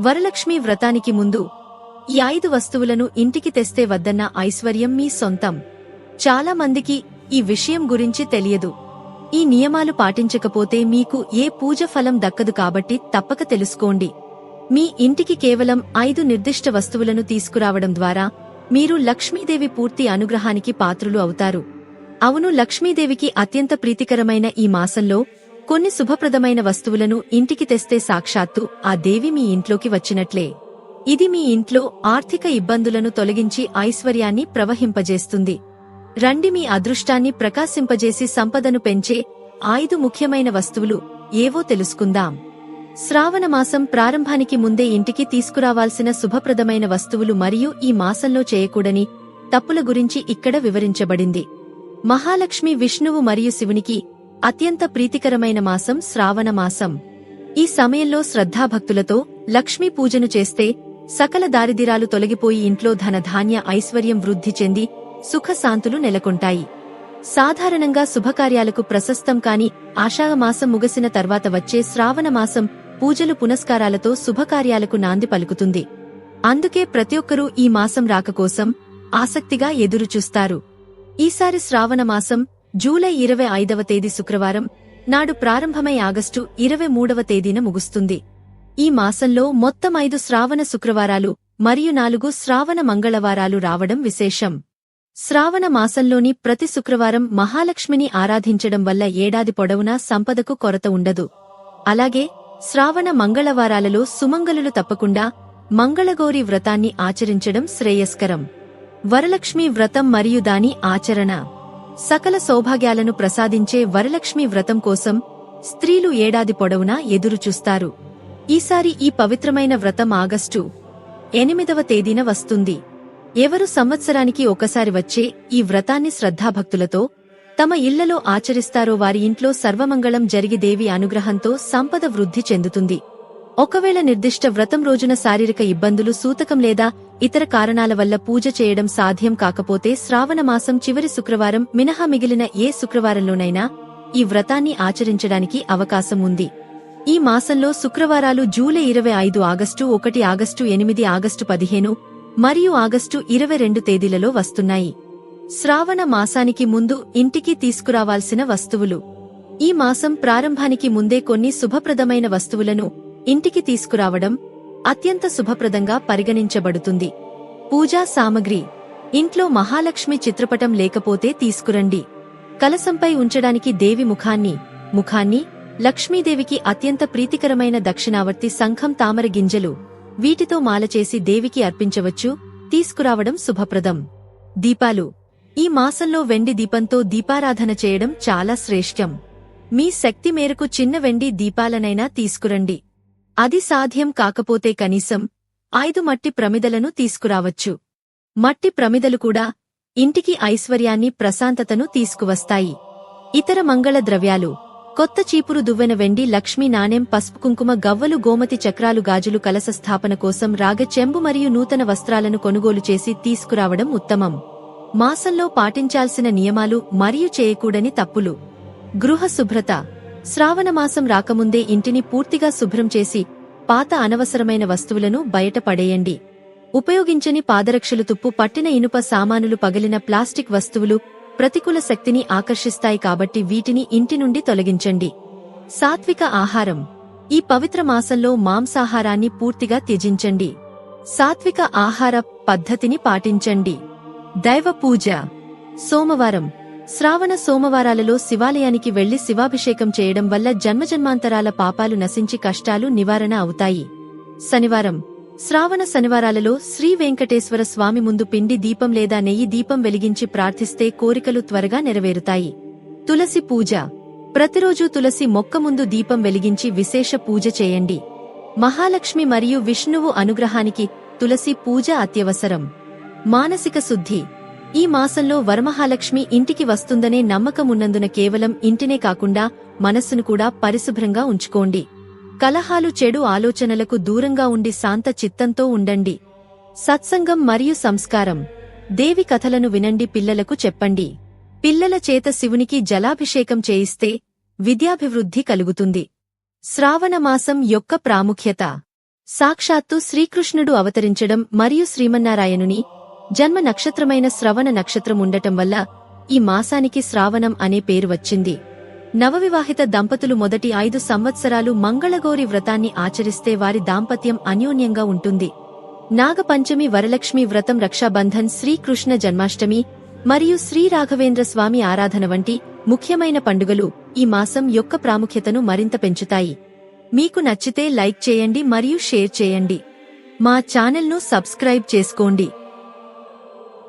వరలక్ష్మి వ్రతానికి ముందు ఈ ఐదు వస్తువులను ఇంటికి తెస్తే వద్దన్న ఐశ్వర్యం మీ సొంతం. చాలా మందికి ఈ విషయం గురించి తెలియదు. ఈ నియమాలు పాటించకపోతే మీకు ఏ పూజ ఫలం దక్కదు కాబట్టి తప్పక తెలుసుకోండి. మీ ఇంటికి కేవలం ఐదు నిర్దిష్ట వస్తువులను తీసుకురావడం ద్వారా మీరు లక్ష్మీదేవి పూర్తి అనుగ్రహానికి పాత్రులు అవుతారు. అవును లక్ష్మీదేవికి అత్యంత ప్రీతికరమైన ఈ మాసంలో కొన్ని శుభప్రదమైన వస్తువులను ఇంటికి తెస్తే సాక్షాత్తు ఆ దేవి మీ ఇంట్లోకి వచ్చినట్లే. ఇది మీ ఇంట్లో ఆర్థిక ఇబ్బందులను తొలగించి ఐశ్వర్యాన్ని ప్రవహింపజేస్తుంది. రండి మీ అదృష్టాన్ని ప్రకాశింపజేసి సంపదను పెంచే ఐదు ముఖ్యమైన వస్తువులు ఏవో తెలుసుకుందాం. శ్రావణమాసం ప్రారంభానికి ముందే ఇంటికి తీసుకురావాల్సిన శుభప్రదమైన వస్తువులు మరియు ఈ మాసంలో చేయకూడని తప్పుల గురించి ఇక్కడ వివరించబడింది. మహాలక్ష్మి విష్ణువు మరియు శివునికి అత్యంత ప్రీతికరమైన మాసం శ్రావణ మాసం. ఈ సమయంలో శ్రద్ధాభక్తులతో లక్ష్మీ పూజను చేస్తే సకల దారిదిరాలు తొలగిపోయి ఇంట్లో ధనధాన్య ఐశ్వర్యం వృద్ధి చెంది సుఖశాంతులు నెలకొంటాయి. సాధారణంగా శుభకార్యాలకు ప్రశస్తం కాని ఆషాఢమాసం ముగిసిన తర్వాత వచ్చే శ్రావణ మాసం పూజలు పునస్కారాలతో శుభకార్యాలకు నాంది పలుకుతుంది. అందుకే ప్రతి ఒక్కరూ ఈ మాసం రాక కోసం ఆసక్తిగా ఎదురుచూస్తారు. ఈసారి శ్రావణ మాసం జూలై ఇరవై ఐదవ తేదీ శుక్రవారం నాడు ప్రారంభమై ఆగస్టు ఇరవై మూడవ తేదీన ముగుస్తుంది. ఈ మాసంలో మొత్తం ఐదు శ్రావణ శుక్రవారాలు మరియు నాలుగు శ్రావణ మంగళవారాలు రావడం విశేషం. శ్రావణ మాసంలోని ప్రతి శుక్రవారం మహాలక్ష్మిని ఆరాధించడం వల్ల ఏడాది పొడవునా సంపదకు కొరత ఉండదు. అలాగే శ్రావణ మంగళవారాలలో సుమంగళులు తప్పకుండా మంగళగౌరి వ్రతాన్ని ఆచరించడం శ్రేయస్కరం. వరలక్ష్మి వ్రతం మరియు దాని ఆచరణ. సకల సౌభాగ్యాలను ప్రసాదించే వరలక్ష్మి వ్రతం కోసం స్త్రీలు ఏడాది పొడవునా ఎదురుచూస్తారు. ఈసారి ఈ పవిత్రమైన వ్రతం ఆగస్టు ఎనిమిదవ తేదీన వస్తుంది. ఎవరు సంవత్సరానికి ఒకసారి వచ్చే ఈ వ్రతాన్ని శ్రద్ధాభక్తులతో తమ ఇళ్ళలో ఆచరిస్తారో వారి ఇంట్లో సర్వమంగళం జరిగి దేవి అనుగ్రహంతో సంపద వృద్ధి చెందుతుంది. ఒకవేళ నిర్దిష్ట వ్రతం రోజున శారీరక ఇబ్బందులు సూతకం లేదా ఇతర కారణాల వల్ల పూజ చేయడం సాధ్యం కాకపోతే శ్రావణ మాసం చివరి శుక్రవారం మినహా మిగిలిన ఏ శుక్రవారంలోనైనా ఈ వ్రతాన్ని ఆచరించడానికి అవకాశం ఉంది. ఈ మాసంలో శుక్రవారాలు జూలై ఇరవై ఐదు ఆగస్టు ఒకటి ఆగస్టు ఎనిమిది ఆగస్టు పదిహేను మరియు ఆగస్టు ఇరవై రెండు తేదీలలో వస్తున్నాయి. శ్రావణ మాసానికి ముందు ఇంటికి తీసుకురావాల్సిన వస్తువులు. ఈ మాసం ప్రారంభానికి ముందే కొన్ని శుభప్రదమైన వస్తువులను ఇంటికి తీసుకురావడం అత్యంత శుభప్రదంగా పరిగణించబడుతుంది. పూజా సామగ్రి ఇంట్లో మహాలక్ష్మి చిత్రపటం లేకపోతే తీసుకురండి. కలసంపై ఉంచడానికి దేవి ముఖాన్ని ముఖాన్ని లక్ష్మీదేవికి అత్యంత ప్రీతికరమైన దక్షిణావర్తి సంఘం తామర గింజలు వీటితో మాలచేసి దేవికి అర్పించవచ్చు తీసుకురావడం శుభప్రదం. దీపాలు. ఈ మాసంలో వెండి దీపంతో దీపారాధన చేయడం చాలా శ్రేష్టం. మీ శక్తి మేరకు చిన్న వెండి దీపాలనైనా తీసుకురండి. అది సాధ్యం కాకపోతే కనీసం ఐదు మట్టి ప్రమిదలను తీసుకురావచ్చు. మట్టి ప్రమిదలు కూడా ఇంటికి ఐశ్వర్యాన్ని ప్రశాంతతను తీసుకువస్తాయి. ఇతర మంగళ ద్రవ్యాలు కొత్త చీపురు దువ్వెన వెండి లక్ష్మీ నాణెం పసుపు కుంకుమ గవ్వలు గోమతి చక్రాలు గాజులు కలశ స్థాపన కోసం రాగ చెంబు మరియు నూతన వస్త్రాలను కొనుగోలు చేసి తీసుకురావడం ఉత్తమం. మాసంలో పాటించాల్సిన నియమాలు మరియు చేయకూడని తప్పులు. గృహ శుభ్రత శ్రావణమాసం రాకముందే ఇంటిని పూర్తిగా శుభ్రం చేసి పాత అనవసరమైన వస్తువులను బయట పడేయండి. ఉపయోగించని పాదరక్షలు తుప్పు పట్టిన ఇనుప సామానులు పగిలిన ప్లాస్టిక్ వస్తువులు ప్రతికూల శక్తిని ఆకర్షిస్తాయి కాబట్టి వీటిని ఇంటి నుండి తొలగించండి. సాత్విక ఆహారం. ఈ పవిత్ర మాసంలో మాంసాహారాన్ని పూర్తిగా త్యజించండి. సాత్విక ఆహార పద్ధతిని పాటించండి. దైవ పూజ. సోమవారం. శ్రావణ సోమవారాలలో శివాలయానికి వెళ్ళి శివాభిషేకం చేయడం వల్ల జన్మజన్మాంతరాల పాపాలు నశించి కష్టాలు నివారణ అవుతాయి. శనివారం. శ్రావణ శనివారాలలో శ్రీ వెంకటేశ్వర స్వామి ముందు పిండి దీపం లేదా నెయ్యి దీపం వెలిగించి ప్రార్థిస్తే కోరికలు త్వరగా నెరవేరుతాయి. తులసి పూజ. ప్రతిరోజూ తులసి మొక్క ముందు దీపం వెలిగించి విశేష పూజ చేయండి. మహాలక్ష్మి మరియు విష్ణువు అనుగ్రహానికి తులసి పూజ అత్యవసరం. మానసిక శుద్ధి. ఈ మాసంలో వరమహాలక్ష్మి ఇంటికి వస్తుందనే నమ్మకమున్నందున కేవలం ఇంటినే కాకుండా మనస్సును కూడా పరిశుభ్రంగా ఉంచుకోండి. కలహాలు చెడు ఆలోచనలకు దూరంగా ఉండి శాంత చిత్తంతో ఉండండి. సత్సంగం మరియు సంస్కారం. దేవి కథలను వినండి పిల్లలకు చెప్పండి. పిల్లల చేత శివునికి జలాభిషేకం చేయిస్తే విద్యాభివృద్ధి కలుగుతుంది. శ్రావణమాసం యొక్క ప్రాముఖ్యత. సాక్షాత్తు శ్రీకృష్ణుడు అవతరించడం మరియు శ్రీమన్నారాయణుని జన్మ నక్షత్రమైన శ్రవణ నక్షత్రం ఉండటం వల్ల ఈ మాసానికి శ్రావణం అనే పేరు వచ్చింది. నవవివాహిత దంపతులు మొదటి ఐదు సంవత్సరాలు మంగళగౌరి వ్రతాన్ని ఆచరిస్తే వారి దాంపత్యం అన్యోన్యంగా ఉంటుంది. నాగపంచమి వరలక్ష్మి వ్రతం రక్షాబంధన్ శ్రీకృష్ణ జన్మాష్టమి మరియు శ్రీ రాఘవేంద్ర స్వామి ఆరాధన వంటి ముఖ్యమైన పండుగలు ఈ మాసం యొక్క ప్రాముఖ్యతను మరింత పెంచుతాయి. మీకు నచ్చితే లైక్ చేయండి మరియు షేర్ చేయండి. మా ఛానల్ను సబ్స్క్రైబ్ చేసుకోండి.